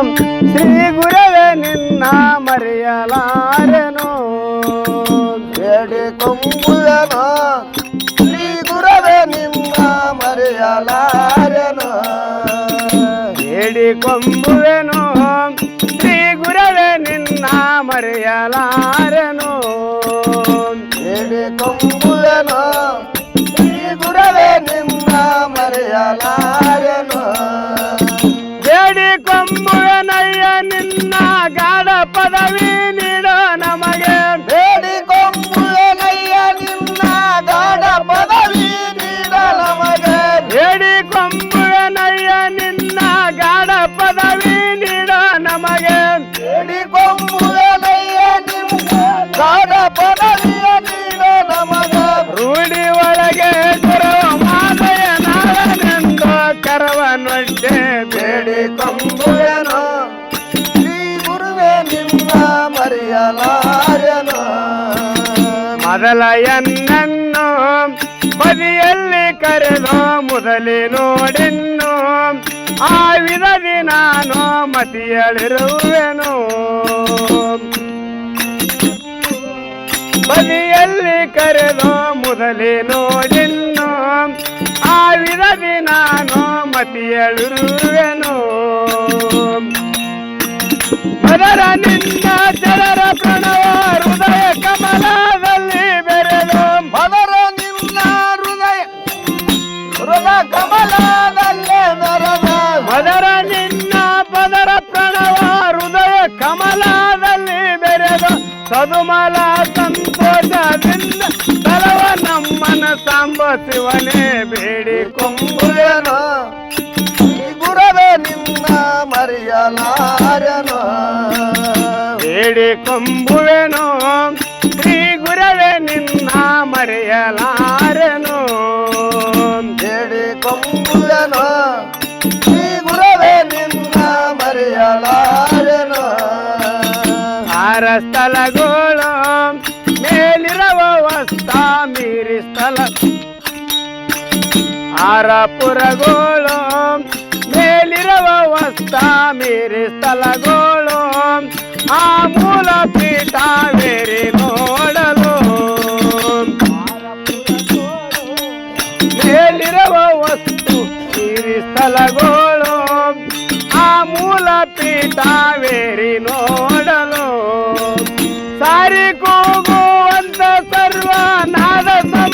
శ్రీ గురవే నిన్న మరియలారెను శ్రీ గురవే నిన్న మరియలారెను ఏడి కొంబులను శ్రీ గురవే నిన్న మరియలారెను ఏడి కొంబులను ಮೊದಲಯನ್ನನ್ನು ಬದಿಯಲ್ಲಿ ಕರೆದು ಮೊದಲೇ ನೋಡಿನ್ನು ಆ ವಿಧದಿ ನಾನು ಮತಿಯಲ್ಲಿರುವೆನು ಬದಿಯಲ್ಲಿ ಕರೆದು ಮೊದಲೇ ನೋಡಿನ್ನು ಆ ವಿಧದಿ ನಾನು ಮತಿಯಲ್ಲಿರುವೆನು ಮದರ ನಿನ್ನ ಜನರ ಪ್ರಣವ ಸದುಮಲ ಸಂತೋಷ ತಲವ ನಮ್ಮನ ಸಾಂಬ ಶಿವನೇ ಬೇಡಿ ಕೊಂಬುವೆನು ಗುರವೇ ನಿನ್ನ ಮರೆಯಲಾರನು ಬೇಡಿ ಕೊಂಬುವೆನು ಶ್ರೀ ಗುರವೇ ನಿನ್ನ ಮರೆಯಲಾರನು ಬೇಡಿ ಕೊಂಬುವೆನು ಶ್ರೀ ಗುರವೇ ನಿನ್ನ ಮರೆಯಲಾರನು ಆರಸ್ತಲಗ ಗಿರಿಸ್ಥಲ ಆರಪುರಗೋಳು ಮೇಲಿರುವ ವಸ್ತ ಮೇರಿ ಸ್ಥಳಗೋಳು ಆ ಮೂಲ ಪೀಠ ಮೇರಿ ನೋಡಲು ಮೇಲಿರುವ ವಸ್ತು ಮೇರಿ ಸ್ಥಳಗೋಳು ಆ ಮೂಲ ಪೀಠ ಮೇರಿ ನೋಡಲು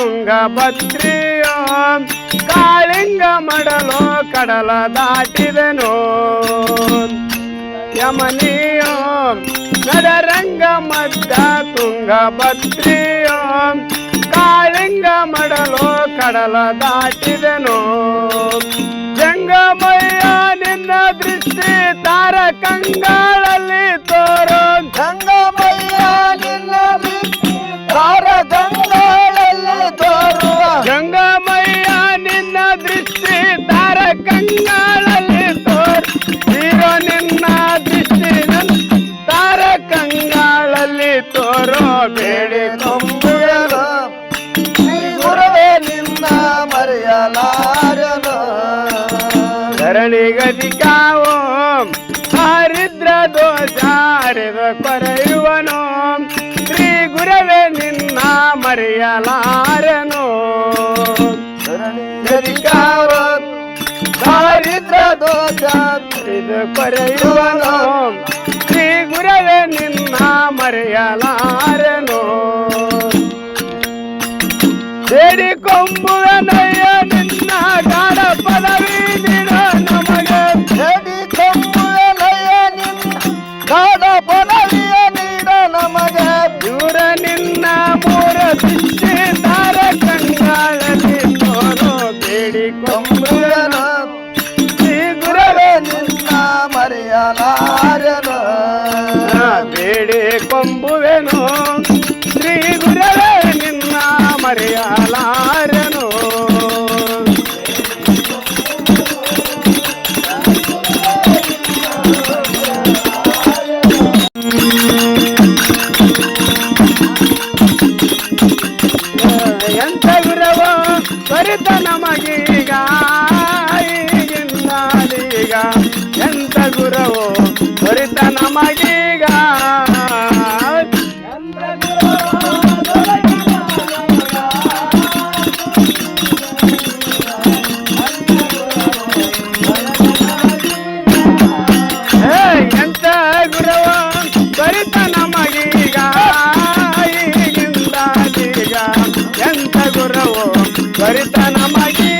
ತುಂಗಭದ್ರಿಯೋ ಕಾಳಿಂಗ ಮಡಲೋ ಕಡಲ ದಾಟಿದನು ಯಮನಿಯೋ ನಡರಂಗ ಮದ್ದ ತುಂಗಭದ್ರಿಯೋ ಕಾಳಿಂಗ ಮಡಲೋ ಕಡಲ ದಾಟಿದೆನೋ ಜಂಗಮಯ್ಯ ನಿನ್ನ ದೃಷ್ಟಿ ತಾರ ಕಂಗಾಳಲ್ಲಿ ತೋರೋ ಜಂಗಮಯ್ಯ ರಸಿಕಾವೋ ಹರಿದ್ರ ದೋಷಾರಿದ ಕೊರೆಯುವನೋ ಶ್ರೀ ಗುರವೇ ನಿನ್ನ ಮರೆಯಲಾರನು ರಸಿಕಾವೋ ಹರಿದ್ರ ದೋಷಾರಿದ ಕೊರೆಯುವನೋ ಶ್ರೀ ಗುರವೇ ನಿನ್ನ ಮರೆಯಲಾರನು ಬೇಡಿಕೊಂಬುವನೈ హారణ వేడే కొంబువెను శ్రీ గురవే నిన్న మరియాలారను Thank you. Agora tá na magia.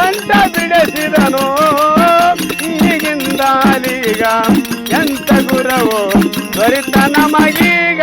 ಬಿಡಿಸಿದನೋ ಬಿಡಿಸಿದನು ಈಗಿಂದಾಲೀಗ ಎಂತ ಗುರವೋ ದೊರೆತ ನಮಗೀಗ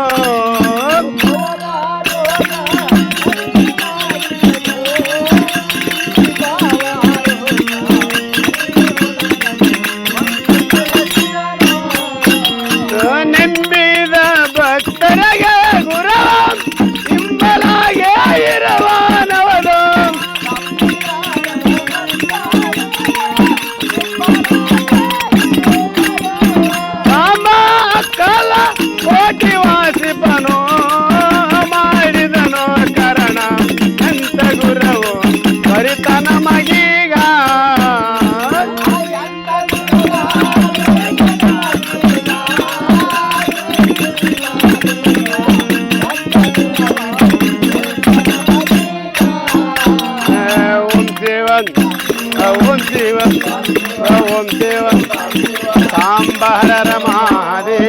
हर रमादेव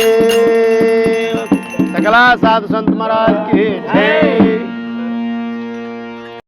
सकला साधु संत महाराज की जय